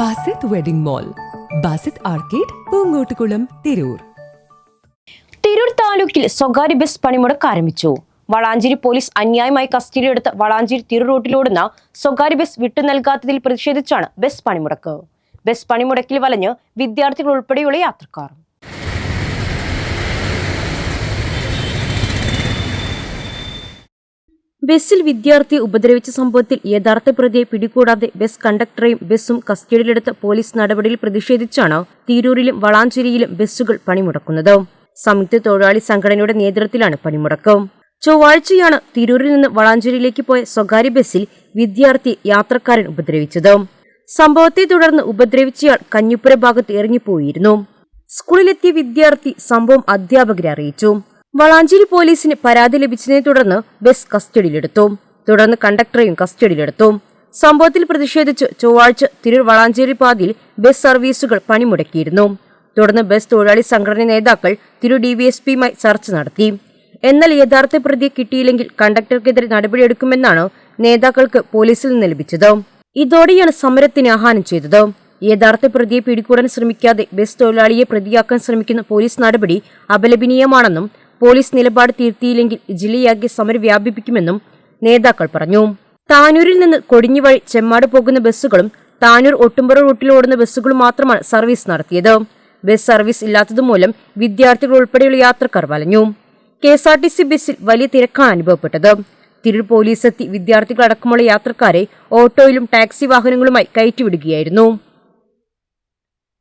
Basith wedding mall Basith arcade Poongottukulam Tirur. Tirur താലൂക്കിൽ സ്വകാര്യ bus പണിമുടക്ക് ആരംഭിച്ചു. വളാഞ്ചേരി പോലീസ് അന്യായമായി കസ്റ്റഡിയിലെടുത്ത് വളാഞ്ചേരി തിരൂർ റൂട്ടിലോടുന്ന സ്വകാര്യ ബസ് വിട്ടു നൽകാത്തതിൽ പ്രതിഷേധിച്ചാണ് ബസ് പണിമുടക്ക്. ബസ് പണിമുടക്കിൽ വലഞ്ഞ് വിദ്യാർത്ഥികൾ ഉൾപ്പെടെയുള്ള യാത്രക്കാർ. ബസ്സിൽ വിദ്യാർത്ഥിയെ ഉപദ്രവിച്ച സംഭവത്തിൽ യഥാർത്ഥ പ്രതിയെ പിടികൂടാതെ ബസ് കണ്ടക്ടറെയും ബസ്സും കസ്റ്റഡിയിലെടുത്ത പോലീസ് നടപടിയിൽ പ്രതിഷേധിച്ചാണ് തിരൂരിലും വളാഞ്ചേരിയിലും ബസ്സുകൾ പണിമുടക്കുന്നത്. സംയുക്ത തൊഴിലാളി സംഘടനയുടെ നേതൃത്വത്തിലാണ് പണിമുടക്ക്. ചൊവ്വാഴ്ചയാണ് തിരൂരിൽ നിന്ന് വളാഞ്ചേരിയിലേക്ക് പോയ സ്വകാര്യ ബസ്സിൽ വിദ്യാർത്ഥി യാത്രക്കാരൻ ഉപദ്രവിച്ചത്. സംഭവത്തെ തുടർന്ന് ഉപദ്രവിച്ചയാൾ കഞ്ഞിപ്പുര ഭാഗത്ത് ഇറങ്ങിപ്പോയിരുന്നു. സ്കൂളിലെത്തിയ വിദ്യാർത്ഥി സംഭവം അധ്യാപകരെ അറിയിച്ചു. വളാഞ്ചേരി പോലീസിന് പരാതി ലഭിച്ചതിനെ തുടർന്ന് ബസ് കസ്റ്റഡിയിലെടുത്തു. തുടർന്ന് കണ്ടക്ടറെയും കസ്റ്റഡിയിലെടുത്തു. സംഭവത്തിൽ പ്രതിഷേധിച്ച് ചൊവ്വാഴ്ച തിരൂർ വളാഞ്ചേരി പാതയിൽ ബസ് സർവീസുകൾ പണിമുടക്കിയിരുന്നു. തുടർന്ന് ബസ് തൊഴിലാളി സംഘടന നേതാക്കൾ തിരു ഡി വി എസ് പിയുമായി ചർച്ച നടത്തി. എന്നാൽ യഥാർത്ഥ പ്രതിയെ കിട്ടിയില്ലെങ്കിൽ കണ്ടക്ടർക്കെതിരെ നടപടിയെടുക്കുമെന്നാണ് നേതാക്കൾക്ക് പോലീസിൽ നിന്ന് ലഭിച്ചത്. ഇതോടെയാണ് സമരത്തിന് ആഹ്വാനം ചെയ്തത്. യഥാർത്ഥ പ്രതിയെ പിടികൂടാൻ ശ്രമിക്കാതെ ബസ് തൊഴിലാളിയെ പ്രതിയാക്കാൻ ശ്രമിക്കുന്ന പോലീസ് നടപടി അപലപനീയമാണെന്നും പോലീസ് നിലപാട് തിരുത്തിയില്ലെങ്കിൽ ജില്ലയാകെ സമരം വ്യാപിപ്പിക്കുമെന്നും നേതാക്കൾ പറഞ്ഞു. താനൂരിൽ നിന്ന് കൊടിഞ്ഞു വഴി ചെമ്മാട് പോകുന്ന ബസ്സുകളും താനൂർ ഒട്ടുംപുറ റൂട്ടിൽ ഓടുന്ന ബസ്സുകളും മാത്രമാണ് സർവീസ് നടത്തിയത്. ബസ് സർവീസ് ഇല്ലാത്തതുമൂലം വിദ്യാർത്ഥികൾ ഉൾപ്പെടെയുള്ള യാത്രക്കാർ വലഞ്ഞു. K S R T C ബസ്സിൽ വലിയ തിരക്കാണ് അനുഭവപ്പെട്ടത്. തിരൂർ പോലീസ് എത്തി വിദ്യാർത്ഥികളടക്കമുള്ള യാത്രക്കാരെ ഓട്ടോയിലും ടാക്സി വാഹനങ്ങളുമായി കയറ്റിവിടുകയായിരുന്നു.